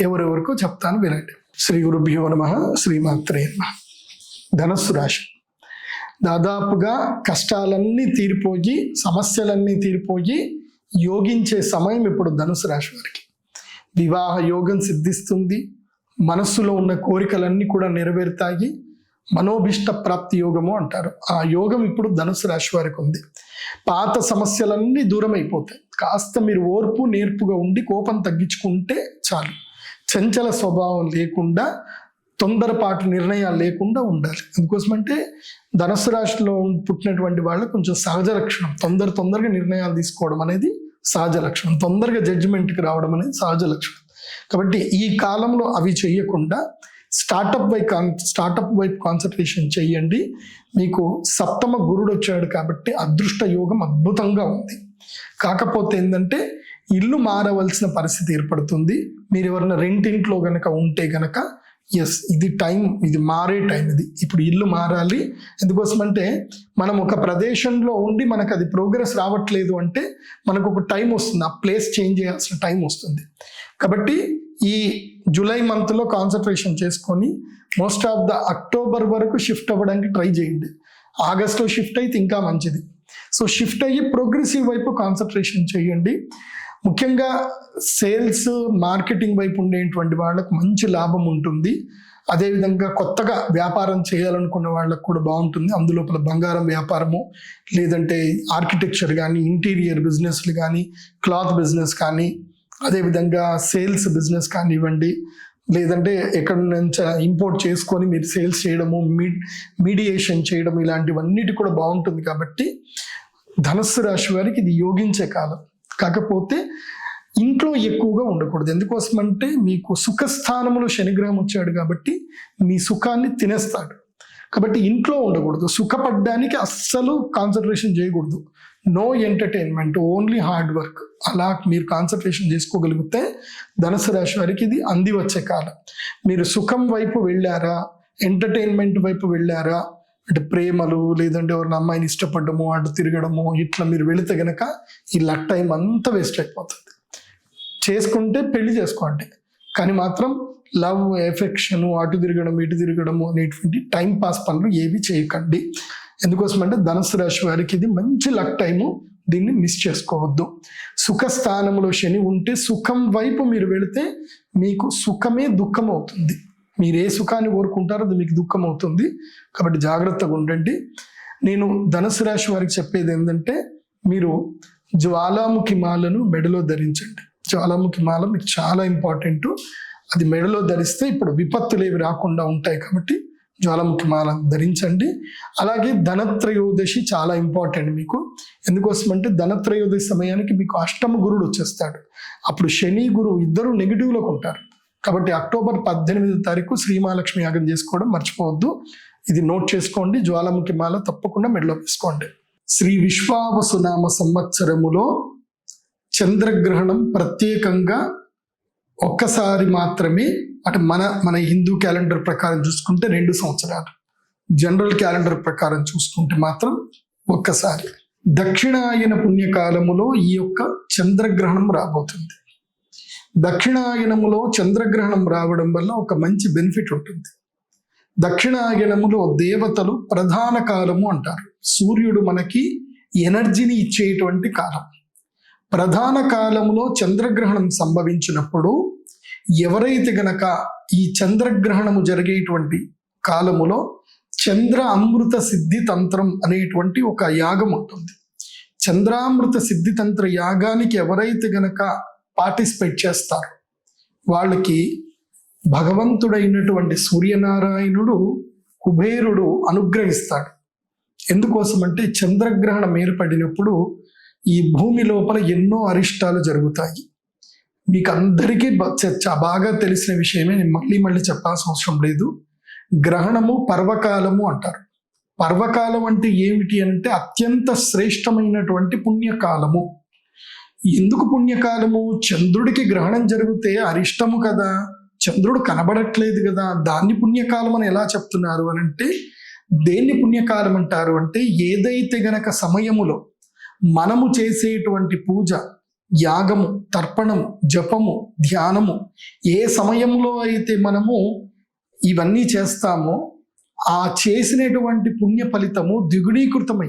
ఎవరెవరికో చెప్తాను వినండి. శ్రీ గురుభ్యో నమ శ్రీమాత్రే నమ. ధనస్సు రాశి. దాదాపుగా కష్టాలన్నీ తీరిపోయి సమస్యలన్నీ తీరిపోయి యోగించే సమయం ఇప్పుడు ధనుసు రాశి వారికి. వివాహ యోగం సిద్ధిస్తుంది. మనస్సులో ఉన్న కోరికలన్నీ కూడా నెరవేరుతాయి. మనోభిష్ట ప్రాప్తి యోగము అంటారు. ఆ యోగం ఇప్పుడు ధనుసు రాశి వారికి ఉంది. పాత సమస్యలన్నీ దూరం అయిపోతాయి కాస్త మీరు ఓర్పు నేర్పుగా ఉండి కోపం తగ్గించుకుంటే చాలు. చంచల స్వభావం లేకుండా తొందరపాటు నిర్ణయాలు లేకుండా ఉండాలి. అందుకోసమంటే ధనస్సు రాశిలో పుట్టినటువంటి వాళ్ళు కొంచెం సహజ లక్షణం. తొందర తొందరగా నిర్ణయాలు తీసుకోవడం అనేది సహజ లక్షణం. తొందరగా జడ్జిమెంట్కి రావడం అనేది సహజ లక్షణం. కాబట్టి ఈ కాలంలో అవి చేయకుండా స్టార్టప్ వైపు కాన్ స్టార్టప్ వైపు కాన్సన్ట్రేషన్ చేయండి. మీకు సప్తమ గురుడు వచ్చాడు కాబట్టి అదృష్ట యోగం అద్భుతంగా ఉంది. కాకపోతే ఏంటంటే ఇల్లు మారవలసిన పరిస్థితి ఏర్పడుతుంది. మీరు ఎవరైనా రెంటింట్లో గనక ఉంటే గనక ఎస్ ఇది టైం ఇది మారే టైం ఇది. ఇప్పుడు ఇల్లు మారాలి. ఎందుకోసమంటే మనం ఒక ప్రదేశంలో ఉండి మనకు అది ప్రోగ్రెస్ రావట్లేదు అంటే మనకు ఒక టైం వస్తుంది. ఆ ప్లేస్ చేంజ్ చేయాల్సిన టైం వస్తుంది. కాబట్టి ఈ జూలై మంత్లో కాన్సన్ట్రేషన్ చేసుకొని మోస్ట్ ఆఫ్ ద అక్టోబర్ వరకు షిఫ్ట్ అవ్వడానికి ట్రై చేయండి. ఆగస్ట్లో షిఫ్ట్ అయితే ఇంకా మంచిది. సో షిఫ్ట్ అయ్యి ప్రోగ్రెసివ్ వైపు కాన్సన్ట్రేషన్ చేయండి. ముఖ్యంగా సేల్స్ మార్కెటింగ్ వైపు ఉండేటువంటి వాళ్ళకు మంచి లాభం ఉంటుంది. అదేవిధంగా కొత్తగా వ్యాపారం చేయాలనుకున్న వాళ్ళకు కూడా బాగుంటుంది. అందులోపల బంగారం వ్యాపారము లేదంటే ఆర్కిటెక్చర్ కానీ ఇంటీరియర్ బిజినెస్లు కానీ క్లాత్ బిజినెస్ కానీ అదేవిధంగా సేల్స్ బిజినెస్ కానివ్వండి లేదంటే ఎక్కడి నుంచి ఇంపోర్ట్ చేసుకొని మీరు సేల్స్ చేయడము మీ మీడియేషన్ చేయడం ఇలాంటివన్నిటి కూడా బాగుంటుంది కాబట్టి ధనస్సు రాశి వారికి ఇది యోగించే కాలం. కాకపోతే ఇంట్లో ఎక్కువగా ఉండకూడదు. ఎందుకోసం అంటే మీకు సుఖస్థానంలో శనిగ్రహం వచ్చాడు కాబట్టి మీ సుఖాన్ని తినేస్తాడు. కాబట్టి ఇంట్లో ఉండకూడదు. సుఖపడ్డానికి అస్సలు కాన్సన్ట్రేషన్ చేయకూడదు. No entertainment only hard work అలా మీరు కాన్సన్ట్రేషన్ చేసుకోగలిగితే ధనుసు రాశి వారికి ఇది అంది వచ్చే కాలం. మీరు సుఖం వైపు వెళ్ళారా? ఎంటర్టైన్మెంట్ వైపు వెళ్ళారా? అంటే ప్రేమలు లేదంటే ఎవరిని అమ్మాయిని ఇష్టపడము అటు తిరగడము ఇట్లా మీరు వెళితే గనక ఈ లక్ టైం అంతా వేస్ట్ అయిపోతుంది. చేసుకుంటే పెళ్ళి చేసుకోండి. కానీ మాత్రం లవ్ ఎఫెక్షన్ అటు తిరగడం ఇటు తిరగడము అనేటువంటి టైం పాస్ పనులు ఏవి చేయకండి. ఎందుకోసం అంటే ధనుసు రాశి వారికి ఇది మంచి లక్ టైము. దీన్ని మిస్ చేసుకోవద్దు. సుఖ స్థానంలో శని ఉంటే సుఖం వైపు మీరు వెళితే మీకు సుఖమే దుఃఖం అవుతుంది. మీరు ఏ సుఖాన్ని కోరుకుంటారో అది మీకు దుఃఖం అవుతుంది కాబట్టి జాగ్రత్తగా ఉండండి. నేను ధనుసు రాశి వారికి చెప్పేది ఏంటంటే మీరు జ్వాలాముఖి మాలను మెడలో ధరించండి. జ్వాలాముఖి మాల మీకు చాలా ఇంపార్టెంట్ అది మెడలో ధరిస్తే ఇప్పుడు విపత్తులు ఏవి రాకుండా ఉంటాయి కాబట్టి జ్వాలాముఖి మాల ధరించండి. అలాగే ధనత్రయోదశి చాలా ఇంపార్టెంట్ మీకు. ఎందుకోసం అంటే ధనత్రయోదశి సమయానికి మీకు అష్టమ గురుడు వచ్చేస్తాడు. అప్పుడు శని గురువు ఇద్దరు నెగిటివ్లోకి ఉంటారు. కాబట్టి అక్టోబర్ పద్దెనిమిది తారీఖు శ్రీమహాలక్ష్మి యాగం చేసుకోవడం మర్చిపోవద్దు. ఇది నోట్ చేసుకోండి జ్వాలాముఖి మాల తప్పకుండా మెడలో వేసుకోండి. శ్రీ విశ్వావసునామ సంవత్సరములో చంద్రగ్రహణం ప్రత్యేకంగా ఒక్కసారి మాత్రమే అటు మన మన హిందూ క్యాలెండర్ ప్రకారం చూసుకుంటే రెండు సంవత్సరాలు. జనరల్ క్యాలెండర్ ప్రకారం చూసుకుంటే మాత్రం ఒక్కసారి. దక్షిణాయన పుణ్యకాలములో ఈ యొక్క చంద్రగ్రహణం రాబోతుంది. దక్షిణాయనములో చంద్రగ్రహణం రావడం వల్ల ఒక మంచి బెనిఫిట్ ఉంటుంది. దక్షిణాయనములో దేవతలు ప్రధాన కాలము అంటారు. సూర్యుడు మనకి ఎనర్జీని ఇచ్చేటువంటి కాలం. ప్రధాన కాలంలో చంద్రగ్రహణం సంభవించినప్పుడు ఎవరైతే గనక ఈ చంద్రగ్రహణము జరిగేటువంటి కాలములో చంద్ర అమృత సిద్ధి తంత్రం అనేటువంటి ఒక యాగం ఉంటుంది. చంద్రామృత సిద్ధి తంత్ర యాగానికి ఎవరైతే గనక పార్టిసిపేట్ చేస్తారు. వాళ్ళకి భగవంతుడైనటువంటి సూర్యనారాయణుడు కుబేరుడు అనుగ్రహిస్తాడు. ఎందుకోసం అంటే చంద్రగ్రహణం ఏర్పడినప్పుడు ఈ భూమి లోపల ఎన్నో అరిష్టాలు జరుగుతాయి. మీకు అందరికీ బాగా తెలిసిన విషయమే నేను మళ్ళీ మళ్ళీ చెప్పాల్సిన అవసరం లేదు. గ్రహణము పర్వకాలము అంటారు. పర్వకాలం అంటే ఏమిటి అంటే అత్యంత శ్రేష్టమైనటువంటి పుణ్యకాలము. ఎందుకు పుణ్యకాలము? చంద్రుడికి గ్రహణం జరిగితే అరిష్టము కదా. చంద్రుడు కనబడట్లేదు కదా. దాన్ని పుణ్యకాలం అని ఎలా చెప్తున్నారు అని అంటే దేన్ని పుణ్యకాలం అంటారు అంటే ఏదైతే గనక సమయములో మనము చేసేటువంటి పూజ యాగము తర్పణము జపము ధ్యానము ఏ సమయంలో అయితే మనము ఇవన్నీ చేస్తామో ఆ చేసినటువంటి పుణ్య ఫలితము ద్విగుణీకృతమై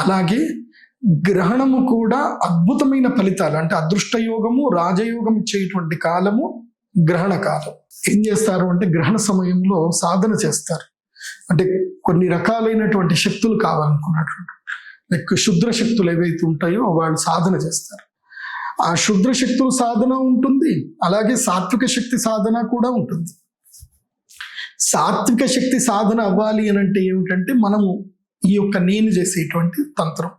అలాగే గ్రహణము కూడా అద్భుతమైన ఫలితాలు అంటే అదృష్టయోగము రాజయోగం ఇచ్చేటువంటి కాలము గ్రహణ కాలం. ఏం చేస్తారు అంటే గ్రహణ సమయంలో సాధన చేస్తారు. అంటే కొన్ని రకాలైనటువంటి శక్తులు కావాలనుకున్నటువంటి లైక్ శుద్ర శక్తులు ఏవైతే ఉంటాయో వాళ్ళు సాధన చేస్తారు. ఆ శుద్ర శక్తుల సాధన ఉంటుంది అలాగే సాత్విక శక్తి సాధన కూడా ఉంటుంది. సాత్విక శక్తి సాధన అవ్వాలి అని అంటే ఏమిటంటే మనము ఈ యొక్క నేను చేసేటువంటి తంత్రం.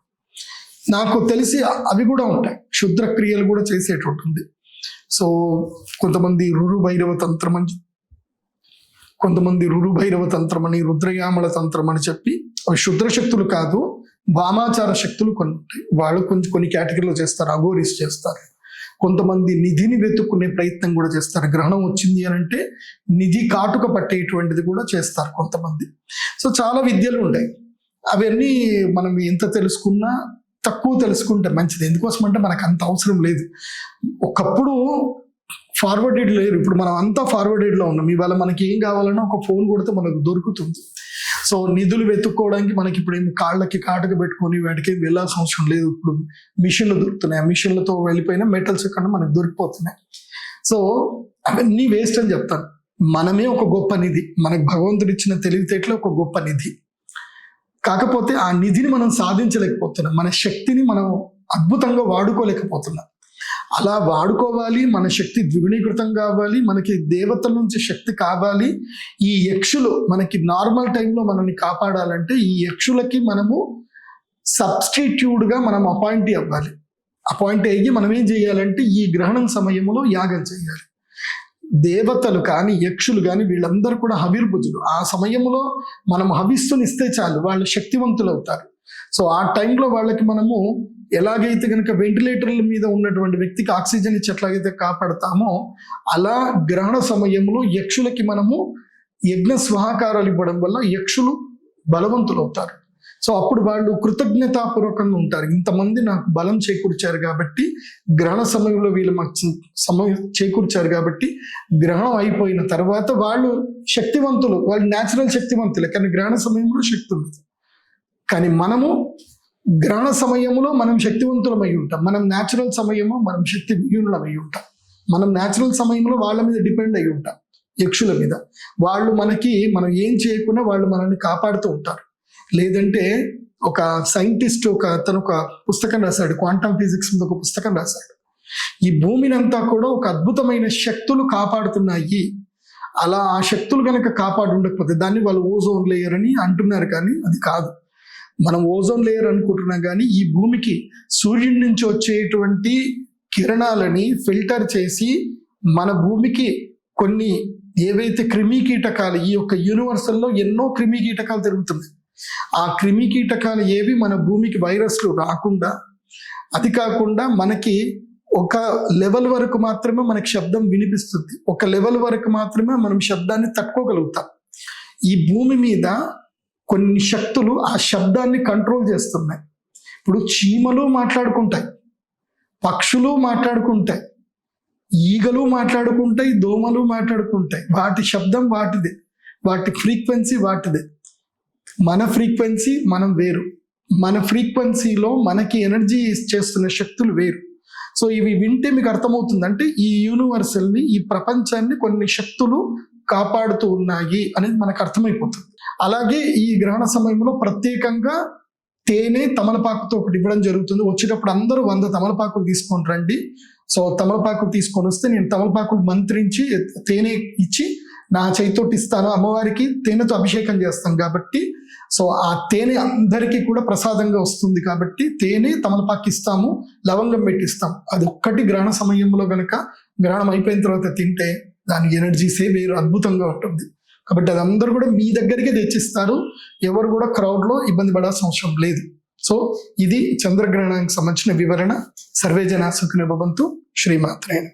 నాకు తెలిసి అవి కూడా ఉంటాయి. క్షుద్రక్రియలు కూడా చేసేటట్టుంది సో కొంతమంది రురు భైరవ తంత్రం అని కొంతమంది రురు భైరవ తంత్రం అని రుద్రయామల తంత్రం అని చెప్పి అవి శుద్ర శక్తులు కాదు వామాచార శక్తులు కొన్ని ఉంటాయి. వాళ్ళు కొంచెం కొన్ని కేటగిరీలో చేస్తారు అఘోరీస్ చేస్తారు. కొంతమంది నిధిని వెతుక్కునే ప్రయత్నం కూడా చేస్తారు. గ్రహణం వచ్చింది అని అంటే నిధి కాటుక పట్టేటువంటిది కూడా చేస్తారు కొంతమంది. సో చాలా విద్యలు ఉన్నాయి అవన్నీ మనం ఎంత తెలుసుకున్నా తక్కువ తెలుసుకుంటే. మంచిది. ఎందుకోసం అంటే మనకు అంత అవసరం లేదు. ఒకప్పుడు ఫార్వర్డెడ్ లేరు. ఇప్పుడు మనం అంతా ఫార్వర్డెడ్లో ఉన్నాం. ఇవాళ మనకి ఏం కావాలన్నా ఒక ఫోన్ కొడితే మనకు దొరుకుతుంది. సో నిధులు వెతుక్కోవడానికి మనకి ఇప్పుడు ఏమి కాళ్ళకి కాటుక పెట్టుకొని వాటికి వెళ్ళాల్సిన అవసరం లేదు. ఇప్పుడు మిషన్లు దొరుకుతున్నాయి. ఆ మిషన్లతో వెళ్ళిపోయిన మెటల్స్ కన్నా మనకు దొరికిపోతున్నాయి. సో అవన్నీ వేస్ట్ అని చెప్తాను. మనమే ఒక గొప్ప నిధి. మనకు భగవంతుడు ఇచ్చిన తెలివితేటలో ఒక గొప్ప నిధి. కాకపోతే ఆ నిధిని మనం సాధించలేకపోతున్నాం. మన శక్తిని మనం అద్భుతంగా వాడుకోలేకపోతున్నాం. అలా వాడుకోవాలి మన శక్తి ద్విగుణీకృతం కావాలి మనకి దేవతల నుంచి శక్తి కావాలి. ఈ యక్షులు మనకి నార్మల్ టైంలో మనల్ని కాపాడాలంటే ఈ యక్షులకి మనము సబ్స్టిట్యూడ్గా మనం అపాయింట్ అవ్వాలి. అపాయింట్ అయ్యి మనం ఏం చేయాలంటే ఈ గ్రహణం సమయంలో యాగం చేయాలి. దేవతలు కానీ యక్షులు కానీ వీళ్ళందరూ కూడా హవిర్భుజులు ఆ సమయంలో మనం హవిస్సుని ఇస్తే చాలు వాళ్ళు శక్తివంతులు అవుతారు సో ఆ టైంలో వాళ్ళకి మనము ఎలాగైతే కనుక వెంటిలేటర్ల మీద ఉన్నటువంటి వ్యక్తికి ఆక్సిజన్ ఇచ్చి ఎట్లాగైతే కాపాడతామో అలా గ్రహణ సమయంలో యక్షులకి మనము యజ్ఞ స్వహకారాలు ఇవ్వడం వల్ల యక్షులు బలవంతులు అవుతారు సో అప్పుడు వాళ్ళు కృతజ్ఞతాపూర్వకంగా ఉంటారు. ఇంతమంది నాకు బలం చేకూర్చారు కాబట్టి గ్రహణ సమయంలో వీళ్ళు మాకు సమయం చేకూర్చారు కాబట్టి గ్రహణం అయిపోయిన తర్వాత వాళ్ళు శక్తివంతులు. వాళ్ళు న్యాచురల్ శక్తివంతులే కానీ గ్రహణ సమయంలో శక్తి కానీ మనము గ్రహణ సమయంలో మనం శక్తివంతులమై ఉంటాం. మనం న్యాచురల్ సమయము మనం శక్తి విహీనులమై ఉంటాం. మనం న్యాచురల్ సమయంలో వాళ్ళ మీద డిపెండ్ అయి ఉంటాం. యక్షుల మీద. వాళ్ళు మనకి మనం ఏం చేయకుండా వాళ్ళు మనల్ని కాపాడుతూ ఉంటారు. లేదంటే ఒక సైంటిస్ట్ ఒక అతను ఒక పుస్తకం రాశాడు క్వాంటమ్ ఫిజిక్స్ మీద ఒక పుస్తకం రాశాడు. ఈ భూమిని అంతా కూడా ఒక అద్భుతమైన శక్తులు కాపాడుతున్నాయి. అలా ఆ శక్తులు కనుక కాపాడు ఉండకపోతే దాన్ని వాళ్ళు ఓజోన్ లేయర్ అని అంటున్నారు కానీ అది కాదు. మనం ఓజోన్ లేయర్ అనుకుంటున్నాం కానీ ఈ భూమికి సూర్యుడి నుంచి వచ్చేటువంటి కిరణాలని ఫిల్టర్ చేసి మన భూమికి కొన్ని ఏవైతే క్రిమి కీటకాలు ఈ యొక్క యూనివర్సల్లో ఎన్నో క్రిమి కీటకాలు ఆ క్రిమి కీటకాలు ఏవి మన భూమికి వైరస్లు రాకుండా అది కాకుండా మనకి ఒక లెవెల్ వరకు మాత్రమే మనకి శబ్దం వినిపిస్తుంది. ఒక లెవెల్ వరకు మాత్రమే మనం శబ్దాన్ని తట్టుకోగలుగుతాం. ఈ భూమి మీద కొన్ని శక్తులు ఆ శబ్దాన్ని కంట్రోల్ చేస్తున్నాయి. ఇప్పుడు చీమలు మాట్లాడుకుంటాయి పక్షులు మాట్లాడుకుంటాయి ఈగలు మాట్లాడుకుంటాయి దోమలు మాట్లాడుకుంటాయి. వాటి శబ్దం వాటిదే వాటి ఫ్రీక్వెన్సీ వాటిదే. మన ఫ్రీక్వెన్సీ మనం వేరు. మన ఫ్రీక్వెన్సీలో మనకి ఎనర్జీ చేస్తున్న శక్తులు వేరు. సో ఇవి వింటే మీకు అర్థమవుతుంది అంటే ఈ యూనివర్సల్ని ఈ ప్రపంచాన్ని కొన్ని శక్తులు కాపాడుతూ ఉన్నాయి అనేది మనకు అర్థమైపోతుంది. అలాగే ఈ గ్రహణ సమయంలో ప్రత్యేకంగా తేనె తమలపాకుతో ఒకటి ఇవ్వడం జరుగుతుంది. వచ్చేటప్పుడు అందరూ వంద తమలపాకులు తీసుకొని రండి. సో తమలపాకులు తీసుకొని వస్తే నేను తమలపాకులు మంత్రించి తేనె ఇచ్చి నా చేతితోటి ఇస్తాను అమ్మవారికి తేనెతో అభిషేకం చేస్తాం కాబట్టి సో ఆ తేనె అందరికీ కూడా ప్రసాదంగా వస్తుంది కాబట్టి తేనె తమలపాకు ఇస్తాము లవంగం పెట్టిస్తాం. అది ఒక్కటి గ్రహణ సమయంలో కనుక గ్రహణం అయిపోయిన తర్వాత తింటే దాని ఎనర్జీసే వేరు అద్భుతంగా ఉంటుంది. కాబట్టి అది అందరూ కూడా మీ దగ్గరికి తెచ్చిస్తారు. ఎవరు కూడా క్రౌడ్లో ఇబ్బంది పడాల్సిన అవసరం లేదు. సో ఇది చంద్రగ్రహణానికి సంబంధించిన వివరణ. సర్వేజన సుఖిన భవంతు. శ్రీమాత్రేణ